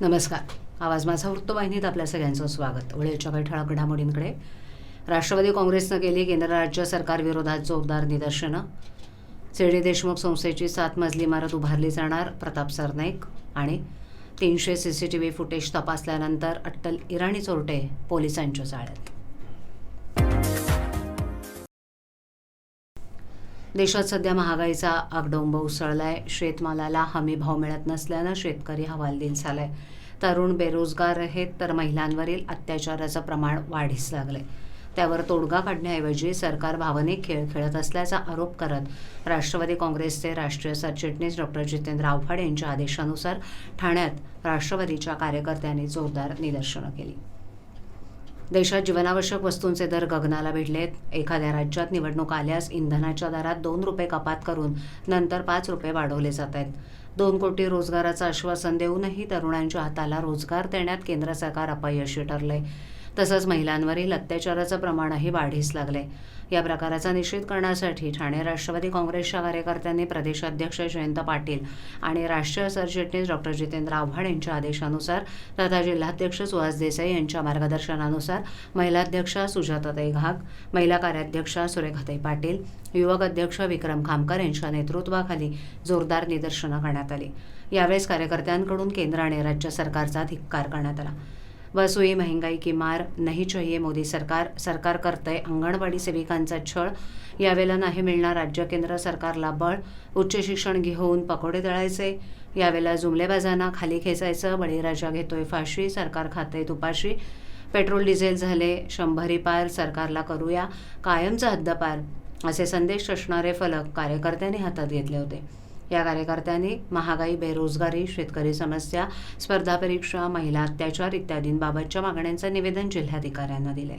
नमस्कार. आवाज माझा वृत्तवाहिनीत आपल्या सगळ्यांचं स्वागत. वेळेच्या काही ठळक घडामोडींकडे. राष्ट्रवादी काँग्रेसनं केली केंद्र राज्य सरकारविरोधात जोरदार निदर्शनं. सी डी देशमुख संस्थेची सात मजली इमारत उभारली जाणार प्रताप सरनाईक आणि तीनशे C C T V footage तपासल्यानंतर अट्टल इराणी चोरटे पोलिसांच्या जाळ्यात. देशात सध्या महागाईचा आगडोंब उसळला आहे शेतमालाला हमी भाव मिळत नसल्यानं शेतकरी हवालदिल आहे तरुण बेरोजगार आहेत तर महिलांवरील अत्याचाराचं प्रमाण वाढीस लागलंय. त्यावर तोडगा काढण्याऐवजी सरकार भावनिक खेळ खेळत असल्याचा आरोप करत राष्ट्रवादी काँग्रेसचे राष्ट्रीय सरचिटणीस डॉक्टर जितेंद्र आव्हाड यांच्या आदेशानुसार ठाण्यात राष्ट्रवादीच्या कार्यकर्त्यांनी जोरदार निदर्शनं केली. देशात जीवनावश्यक वस्तूंचे दर गगनाला भिडलेत एखाद्या राज्यात निवडणूक आल्यास इंधनाच्या दरात दोन रुपये कपात करून नंतर पाच रुपये वाढवले जात आहेत. दोन कोटी रोजगाराचं आश्वासन देऊनही तरुणांच्या हाताला रोजगार देण्यात केंद्र सरकार अपयशी ठरलंय. तसंच महिलांवरील अत्याचाराचं प्रमाणही वाढीस लागले या प्रकाराचा निषेध करण्यासाठी ठाणे राष्ट्रवादी काँग्रेसच्या कार्यकर्त्यांनी प्रदेशाध्यक्ष जयंत पाटील आणि राष्ट्रीय सरचिटणीस डॉक्टर जितेंद्र आव्हाड यांच्या आदेशानुसार तथा जिल्हाध्यक्ष सुहास देसाई यांच्या मार्गदर्शनानुसार महिलाध्यक्षा सुजाताताई घाग महिला कार्याध्यक्षा सुरेखाताई पाटील युवक अध्यक्ष विक्रम खामकर यांच्या नेतृत्वाखाली जोरदार निदर्शनं करण्यात आली. यावेळेस कार्यकर्त्यांकडून केंद्र आणि राज्य सरकारचा धिक्कार करण्यात आला. बस हुई महंगाई की मार नहीं चाहिए मोदी सरकार। सरकार करतंय अंगणवाडी सेविकांचा छळ। यावेळेला नाही मिळणार राज्य केंद्र सरकारला बळ उच्च शिक्षण घेऊन पकोडे दळायचे यावेळेला जुमलेबाजांना खाली खेचायचं बळीराजा घेतोय फाशी सरकार खातंय तुपाशी पेट्रोल डिझेल झाले शंभरी पार सरकारला करूया कायमचा हद्दपार असे संदेश असणारे फलक कार्यकर्त्यांनी हातात घेतले होते. या कार्यकर्त्यांनी महागाई बेरोजगारी शेतकरी समस्या स्पर्धा परीक्षा महिला अत्याचार इत्यादींबाबतच्या मागण्यांचं निवेदन जिल्हाधिकाऱ्यांना दिले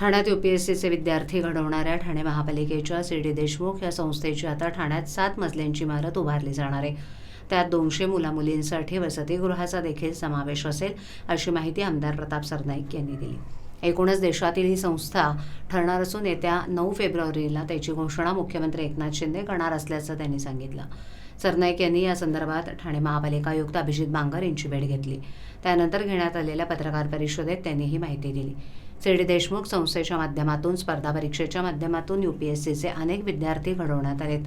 ठाण्यात युपीएससीचे विद्यार्थी घडवणाऱ्या ठाणे महापालिकेच्या सी डी देशमुख या संस्थेची आता ठाण्यात सात मजल्यांची इमारत उभारली जाणार आहे. त्यात दोनशे मुलामुलींसाठी वसतिगृहाचा देखील समावेश असेल अशी माहिती आमदार प्रताप सरनाईक यांनी दिली. एकूणच देशातील ही संस्था ठरणार असून येत्या नऊ फेब्रुवारीला त्याची घोषणा मुख्यमंत्री एकनाथ शिंदे करणार असल्याचं त्यांनी सांगितलं. सरनाईक यांनी या संदर्भात ठाणे महापालिका आयुक्त अभिजित बांगर यांची भेट घेतली. त्यानंतर घेण्यात आलेल्या पत्रकार परिषदेत त्यांनी ही माहिती दिली. सी. डी. देशमुख संस्थेच्या माध्यमातून स्पर्धा परीक्षेच्या माध्यमातून युपीएससीचे अनेक विद्यार्थी घडवण्यात आलेत.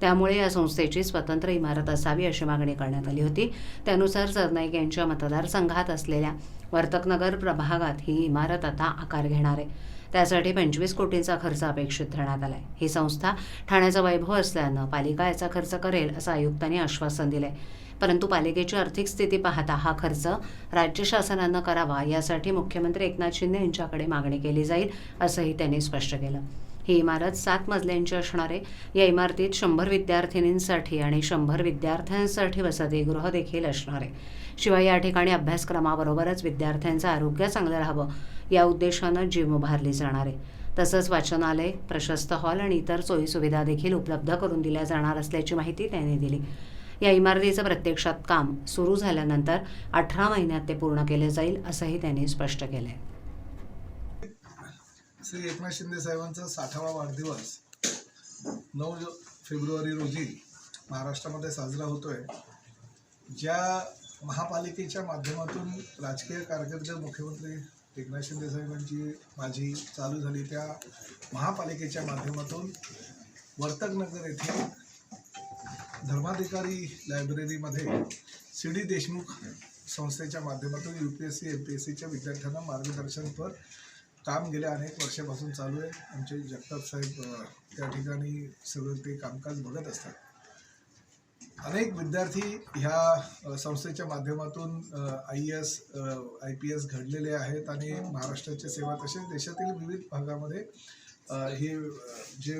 त्यामुळे या संस्थेची स्वतंत्र इमारत असावी अशी मागणी करण्यात आली होती. त्यानुसार सरनाईक यांच्या मतदारसंघात असलेल्या वर्तकनगर प्रभागात ही इमारत आता आकार घेणार आहे. त्यासाठी पंचवीस कोटींचा खर्च अपेक्षित धरण्यात आलाय. ही संस्था ठाण्याचा वैभव असल्यानं पालिका याचा खर्च करेल असं आयुक्तांनी आश्वासन दिलंय. परंतु पालिकेची आर्थिक स्थिती पाहता हा खर्च राज्य शासनानं करावा यासाठी मुख्यमंत्री एकनाथ शिंदे यांच्याकडे मागणी केली जाईल असंही त्यांनी स्पष्ट केलं. ही इमारत सात मजल्यांची असणार आहे. या इमारतीत शंभर विद्यार्थिनींसाठी आणि शंभर विद्यार्थ्यांसाठी वसतिगृह देखील असणार आहे. शिवाय या ठिकाणी अभ्यासक्रमाबरोबरच विद्यार्थ्यांचं आरोग्य चांगलं राहावं या उद्देशानं जिम उभारली जाणार आहे. तसंच वाचनालय प्रशस्त हॉल आणि इतर सोयीसुविधा देखील उपलब्ध करून दिल्या जाणार असल्याची माहिती त्यांनी दिली. या इमारतीचं प्रत्यक्षात काम सुरू झाल्यानंतर अठरा महिन्यात ते पूर्ण केले जाईल असंही त्यांनी स्पष्ट केलं आहे श्री एकनाथ शिंदे साहेबांचा साठावा वाढदिवस नऊ फेब्रुवारी रोजी महाराष्ट्रामध्ये साजरा होतोय. ज्या महापालिकेच्या माध्यमातून राजकीय कारकीर्द मुख्यमंत्री एकनाथ शिंदे साहेबांची माझी चालू झाली त्या महापालिकेच्या माध्यमातून वर्तकनगर येथे धर्माधिकारी लायब्ररीमध्ये सी डी देशमुख संस्थेच्या माध्यमातून U P S C M P S सीच्या विद्यार्थ्यांना मार्गदर्शनपर काम गेल्या अनेक वर्षापासून चालू आहे. आमचे जगताप साहेब त्या ठिकाणी सगळं ते कामकाज बघत असतात. अनेक विद्यार्थी ह्या संस्थेच्या माध्यमातून I S I P S घडलेले आहेत आणि महाराष्ट्राच्या सेवा तसेच देशातील विविध भागामध्ये हे जे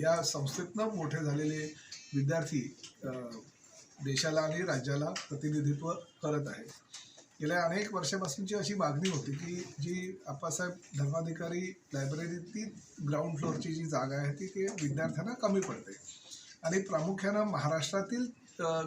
या संस्थेतनं मोठे झालेले विद्यार्थी देशाला आणि राज्याला प्रतिनिधित्व करत आहेत. गेल्या अनेक वर्षापासूनची अशी मागणी होती की जी आप्पासाहेब धर्माधिकारी लायब्ररीतली ग्राउंड फ्लोअरची जी जागा आहे ती ते विद्यार्थ्यांना कमी पडते. आणि प्रामुख्यानं महाराष्ट्रातील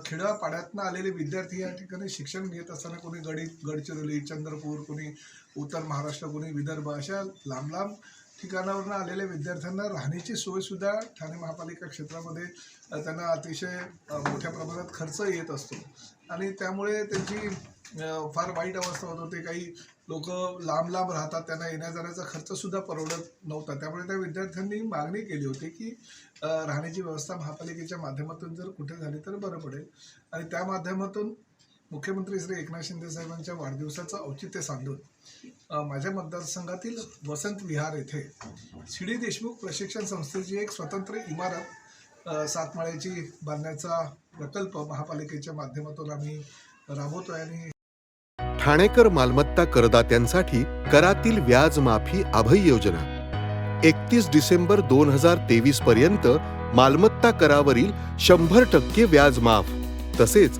खेड्यापाड्यातनं आलेले विद्यार्थी या ठिकाणी शिक्षण घेत असताना कोणी गडी गडचिरोली चंद्रपूर कोणी उत्तर महाराष्ट्र कोणी विदर्भ अशा लांब लांब ठिकाणावरून आलेल्या विद्यार्थ्यांना राहण्याची सोयसुद्धा ठाणे महापालिका क्षेत्रामध्ये त्यांना अतिशय मोठ्या प्रमाणात खर्च येत असतो. आणि त्यामुळे त्यांची फार वाईट अवस्था होत होते. काही लोक लांब लांब राहतात त्यांना येण्या जाण्याचा खर्चसुद्धा परवडत नव्हता. त्यामुळे त्या विद्यार्थ्यांनी मागणी केली होती की राहण्याची व्यवस्था महापालिकेच्या माध्यमातून जर कुठे झाली तर बरं पडेल. आणि त्या माध्यमातून मुख्यमंत्री श्री एकनाथ शिंदे साहेबांच्या वाढदिवसाचं औचित्य साधून माझ्या मतदारसंघातील वसंत विहार येथे सी डी देशमुख प्रशिक्षण संस्थेची एक स्वतंत्र इमारत सातमाळ्याची बांधण्याचा प्रकल्प महापालिकेच्या माध्यमातून आम्ही राबवतोय आणि ठाणेकर मालमत्ता करदात्यांसाठी करातील व्याज माफी अभय योजना. एकतीस डिसेंबर दोन हजार तेवीस पर्यंत मालमत्ता करावरील शंभर टक्के व्याज माफ तसेच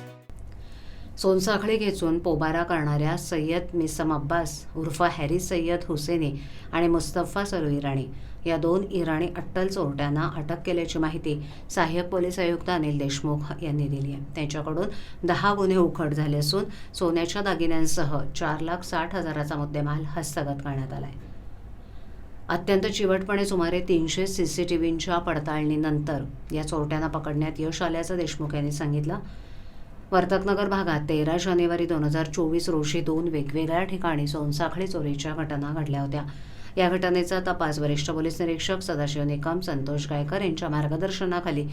सोनसाखळी घेचून पोबारा करणाऱ्या सय्यद मिसम अब्बास उर्फ हॅरी सय्यद हुसेनी आणि मुस्तफा सरू इराणी या दोन इराणी अट्टल चोरट्यांना अटक केल्याची माहिती सहाय्यक पोलीस आयुक्त अनिल देशमुख यांनी दिली आहे. त्यांच्याकडून दहा गुन्हे उखड झाले असून सोन्याच्या दागिन्यांसह चार लाख साठ हजाराचा मुद्देमाल हस्तगत करण्यात आला आहे अत्यंत चिवटपणे सुमारे तीनशे सी सी टी व्हींच्या पडताळणीनंतर या चोरट्यांना पकडण्यात यश आल्याचं देशमुख यांनी सांगितलं. वर्तकनगर भागात तेरा जानेवारी दोन हजार चोवीस रोजी दोन वेगवेगळ्या ठिकाणी सोनसाखळी चोरीच्या घटना घडल्या होत्या. या घटनेचा तपास वरिष्ठ पोलीस निरीक्षक सदाशिव निकम संतोष गायकर यांच्या मार्गदर्शनाखाली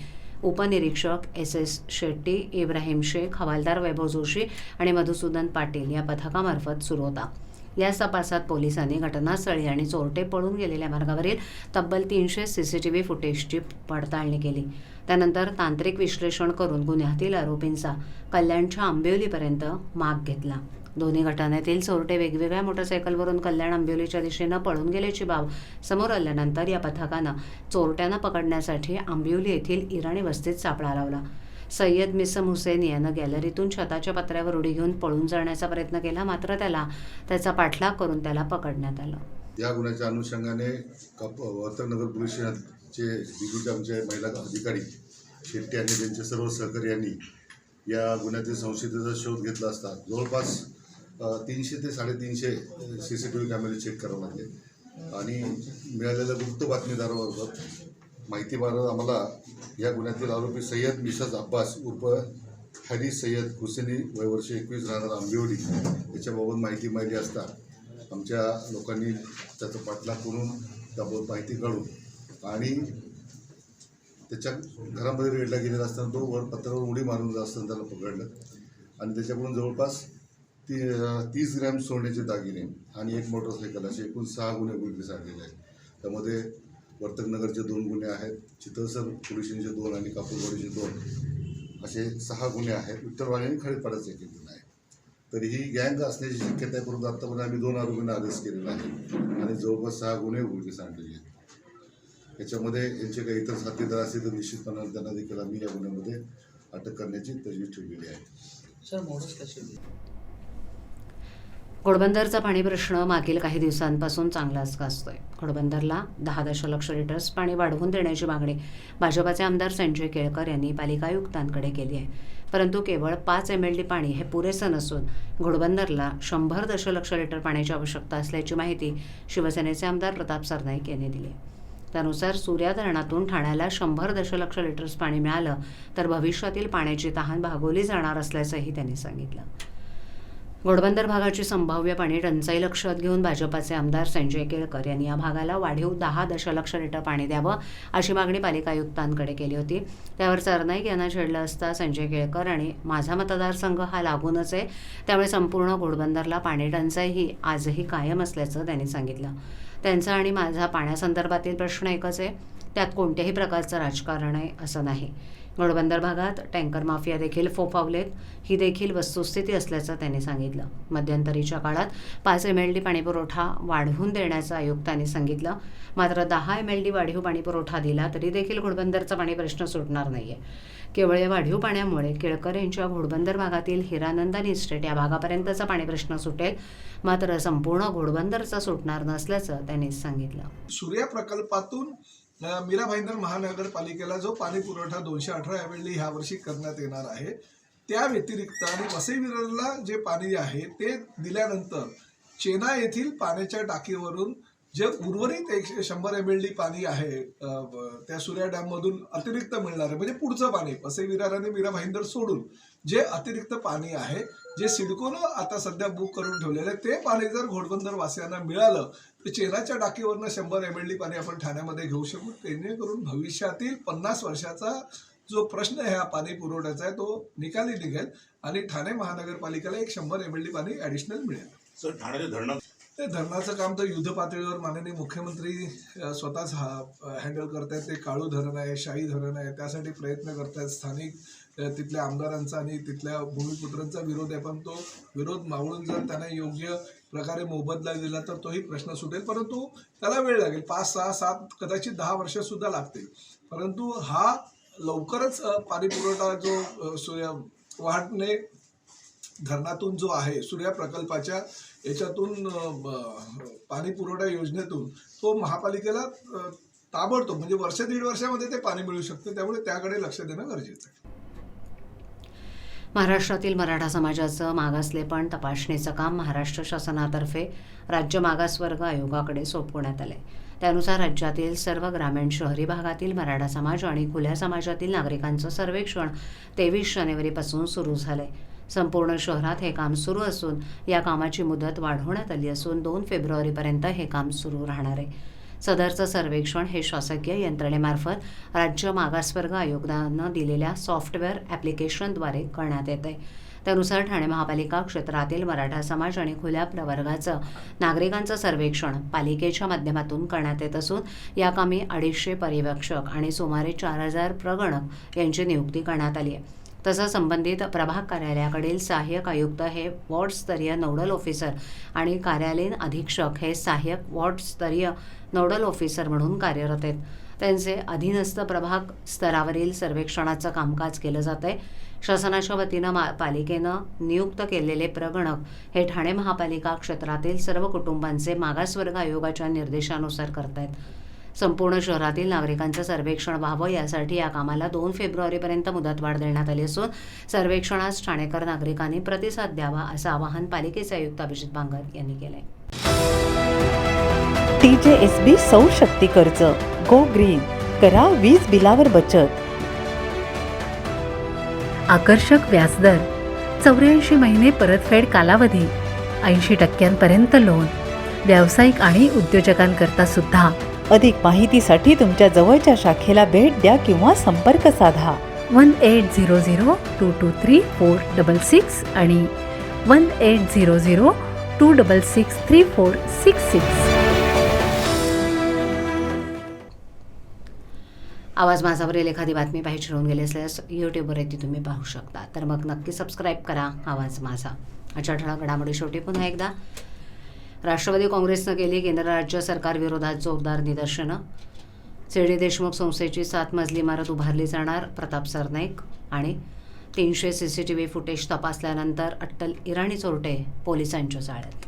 उपनिरीक्षक एस एस शेट्टी इब्राहिम शेख हवालदार वैभव जोशी आणि मधुसूदन पाटील या पथकामार्फत सुरू होता. या तपासात पोलिसांनी घटनास्थळी आणि चोरटे पळून गेलेल्या मार्गावरील तब्बल तीनशे सीसीटीव्ही फुटेजची पडताळणी केली. त्यानंतर तांत्रिक विश्लेषण करून गुन्ह्यातील आरोपींचा कल्याणच्या आंबिवलीपर्यंत माग घेतला. दोन्ही घटनेतील चोरटे वेगवेगळ्या मोटरसायकलवरून कल्याण आंबिवलीच्या दिशेनं पळून गेल्याची बाब समोर आल्यानंतर या पथकानं चोरट्यांना पकडण्यासाठी आंबिवली येथील इराणी वस्तीत सापळा लावला. सय्यद मिसम हुसेन यानं गॅलरीतून छताच्या पत्र्यावर उडी घेऊन पळून जाण्याचा प्रयत्न केला. मात्र त्याला त्याचा पाठलाग करून त्याला पकडण्यात आलं. या गुन्ह्याच्या अनुषंगाने कप वर्तनगर पोलीस स्टेशनचे दिग्गज आमचे महिला अधिकारी शेट्टी आणि त्यांचे सर्व सहकार्यांनी या गुन्ह्यातील संशयिताचा शोध घेतला असता जवळपास तीनशे ते साडेतीनशे सी सी टी व्ही कॅमेरे चेक करावे लागले. आणि मिळालेल्या गुप्त माहिती माहितीबाबत आम्हाला या गुन्ह्यातील आरोपी सय्यद मिशज अब्बास उर्फ हरी सय्यद हुसेनी वयवर्ष एकवीस राहणार आंबिवली. याच्याबाबत माहिती मिळाली असता आमच्या लोकांनी त्याचा पाठलाग करून त्याबाबत माहिती काढून आणि त्याच्या घरामध्ये रेडला गेलेला असताना तो वर पत्रावर उडी मारून जात असताना त्याला पकडलं आणि त्याच्याकडून जवळपास ती तीस ग्रॅम सोन्याचे दागिने आणि एक मोटरसायकल असे एकूण सहा गुन्हे गुन्हे आणलेले आहेत. त्यामध्ये वर्तकनगरचे दोन गुन्हे आहेत चितळसर पोलिसांचे दोन आणि कापूरवाडीचे दोन. असे सहा गुन्हे आहेत. विठ्ठलवाडी आणि खडीपाड्याचा एक गुन्हा आहे. तर ही गँग असण्याची शक्यता आहे परंतु आत्तापर्यंत आम्ही दोन आरोपींना अरेस्ट केलेला आहे आणि जवळपास सहा गुन्हे उघडकीस आणलेले आहेत. याच्यामध्ये यांचे काही इतर साथीदार असतील तर निश्चितपणे त्यांना देखील आम्ही या गुन्ह्यामध्ये अटक करण्याची तजवीज ठेवलेली आहे. सर मोडस कशी घोडबंदरचा पाणी प्रश्न मागील काही दिवसांपासून चांगलाच गाजतोय. घोडबंदरला दहा दशलक्ष लिटर्स पाणी वाढवून देण्याची मागणी भाजपाचे आमदार संजय केळकर यांनी पालिका आयुक्तांकडे केली आहे. परंतु केवळ पाच एम एल डी पाणी हे पुरेसं नसून घोडबंदरला शंभर दशलक्ष लिटर पाण्याची आवश्यकता असल्याची माहिती शिवसेनेचे आमदार प्रताप सरनाईक यांनी दिली. त्यानुसार सूर्या धरणातून ठाण्याला शंभर दशलक्ष लिटर्स पाणी मिळालं तर भविष्यातील पाण्याची तहान भागवली जाणार असल्याचंही त्यांनी सांगितलं. घोडबंदर भागाची संभाव्य पाणी टंचाई लक्षात घेऊन भाजपाचे आमदार संजय केळकर यांनी या भागाला वाढीव दहा दशलक्ष लिटर पाणी द्यावं अशी मागणी पालिका आयुक्तांकडे केली होती. त्यावर सरनाईक यांना छेडलं असता संजय केळकर आणि माझा मतदारसंघ हा लागूनच आहे. त्यामुळे संपूर्ण घोडबंदरला पाणी टंचाई ही आजही कायम असल्याचं त्यांनी सांगितलं. त्यांचा आणि माझा पाण्यासंदर्भातील प्रश्न एकच आहे. त्यात कोणत्याही प्रकारचं राजकारण आहे असं नाही. घोडबंदर भागात टँकर माफिया देखील फोफावलेत. ही देखील वस्तुस्थिती असल्याचं त्यांनी सांगितलं. मध्यंतरीच्या काळात पाच एम एल डी पाणीपुरवठा वाढवून देण्याचं आयुक्तांनी सांगितलं. मात्र दहा एम एल डी वाढीव पाणीपुरवठा दिला तरी देखील घोडबंदरचा पाणी प्रश्न सुटणार नाहीये. केवळ या वाढीव पाण्यामुळे केळकर यांच्या घोडबंदर भागातील हिरानंदानी इस्टेट या भागापर्यंतचा पाणी प्रश्न सुटेल. मात्र संपूर्ण घोडबंदरचा सुटणार नसल्याचं त्यांनी सांगितलं. सूर्या प्रकल्पातून मीरा भाईंदर महानगरपालिकेला जो पाणी पुरवठा दोनशे अठरा एम एल डी ह्या वर्षी करण्यात येणार आहे त्या व्यतिरिक्त आणि वसई विरारला जे पाणी आहे ते दिल्यानंतर चेना येथील पाण्याच्या टाकीवरून जे उर्वरित एकशे शंभर एम एल डी पाणी आहे त्या सूर्या डॅममधून अतिरिक्त मिळणार आहे म्हणजे पुढचं पाणी वसई विरार आणि मीरा भाईंदर सोडून जे अतिरिक्त पाणी आहे जे सिडकोनं आता सध्या बुक करून ठेवलेलं आहे ते पाणी जर घोडबंदर वासियांना मिळालं तर चेनाच्या टाकीवरनं शंभर एम एल डी पाणी आपण ठाण्यामध्ये घेऊ शकू. जेणेकरून भविष्यातील पन्नास वर्षाचा जो प्रश्न आहे हा पाणी पुरवठ्याचा आहे तो निकाली निघेल आणि ठाणे महानगरपालिकेला एक शंभर एम एल डी पाणी ॲडिशनल मिळेल. सर धरणात ते धरणाचं काम तर युद्ध पातळीवर माननीय मुख्यमंत्री स्वतःच हा हँडल करतायत. ते काळू धरण आहे शाही धरण आहे त्यासाठी प्रयत्न करतायत स्थानिक तिथल्या आमदारांचा आणि तिथल्या भूमिपुत्रांचा विरोध आहे. पण तो विरोध मावळून जर त्यांना योग्य प्रकारे मोबदला दिला तर तोही प्रश्न सुटेल. परंतु त्याला वेळ लागेल. पाच सहा सात कदाचित दहा वर्षसुद्धा लागतील. परंतु हा लवकरच पाणीपुरवठा पाणी पुरवठा जो सूर्य वाढणे धरणातून जो आहे सूर्या प्रकल्पाच्या याच्यातून ब- पाणी पुरवठा योजनेतून तो महापालिकेला ताबडतोब म्हणजे वर्ष दीड वर्षामध्ये ते पाणी मिळू शकते. त्यामुळे त्याकडे लक्ष देणं गरजेचं आहे. महाराष्ट्रातील मराठा समाजाचं मागासलेपण तपासणीचं काम महाराष्ट्र शासनातर्फे राज्य मागासवर्ग आयोगाकडे सोपवण्यात आलंय. त्यानुसार राज्यातील सर्व ग्रामीण शहरी भागातील मराठा समाज आणि खुल्या समाजातील नागरिकांचं सर्वेक्षण तेवीस जानेवारीपासून सुरू झालंय. संपूर्ण शहरात हे काम सुरू असून या कामाची मुदत वाढवण्यात आली असून दोन फेब्रुवारीपर्यंत हे काम सुरू राहणार आहे. सदरचं सर्वेक्षण हे शासकीय यंत्रणेमार्फत राज्य मागासवर्ग आयोगानं दिलेल्या सॉफ्टवेअर ॲप्लिकेशनद्वारे करण्यात येते त्यानुसार ठाणे महापालिका क्षेत्रातील मराठा समाज आणि खुल्या प्रवर्गाचं नागरिकांचं सर्वेक्षण पालिकेच्या माध्यमातून करण्यात येत असून या कामी अडीचशे पर्यवेक्षक आणि सुमारे चार हजार प्रगणक यांची नियुक्ती करण्यात आली आहे तसंच संबंधित प्रभाग कार्यालयाकडील सहाय्यक आयुक्त हे वॉर्डस्तरीय नोडल ऑफिसर आणि कार्यालयीन अधीक्षक हे सहाय्यक वॉर्डस्तरीय नोडल ऑफिसर म्हणून कार्यरत आहेत. त्यांचे अधीनस्थ प्रभाग स्तरावरील सर्वेक्षणाचं कामकाज केलं जात आहे शासनाच्या वतीनं मा पालिकेनं नियुक्त केलेले प्रगणक हे ठाणे महापालिका क्षेत्रातील सर्व कुटुंबांचे मागासवर्ग आयोगाच्या निर्देशानुसार करतायत. संपूर्ण शहरातील नागरिकांचं सर्वेक्षण व्हावं यासाठी या कामाला दोन फेब्रुवारीपर्यंत मुदतवाढ देण्यात आली असून सर्वेक्षणास ठाणेकर नागरिकांनी प्रतिसाद द्यावा असं आवाहन पालिकेचे आयुक्त अभिजित बांगर यांनी केलंय. टीजेएसबी सौर शक्ती कर्ज गो ग्रीन करा वीज बिलावर बचत. आकर्षक व्याजदर चौऱ्याऐंशी महिने परतफेड कालावधी ऐंशी टक्क्यांपर्यंत लोन. व्यावसायिक आणि उद्योजकांकरता सुद्धा अधिक माहितीसाठी तुमच्या जवळच्या शाखेला भेट द्या किंवा संपर्क साधा. One eight zero zero two two three four double six आणि one eight zero zero two double six three four six six. आवाज माझावरील एखादी बातमी पाहिजे ठरवून गेली असल्यास यूट्यूबवर ती तुम्ही पाहू शकता. तर मग नक्की सबस्क्राईब करा. आवाज माझा. अशा ठळक घडामोडी शेवटी पुन्हा एकदा. राष्ट्रवादी काँग्रेसनं केली केंद्र राज्य सरकारविरोधात जोरदार निदर्शनं. सी डी देशमुख संस्थेची सात मजली इमारत उभारली जाणार प्रताप सरनाईक आणि तीनशे C C T V footage तपासल्यानंतर अट्टल इराणी चोरटे पोलिसांच्या जाळ्यात.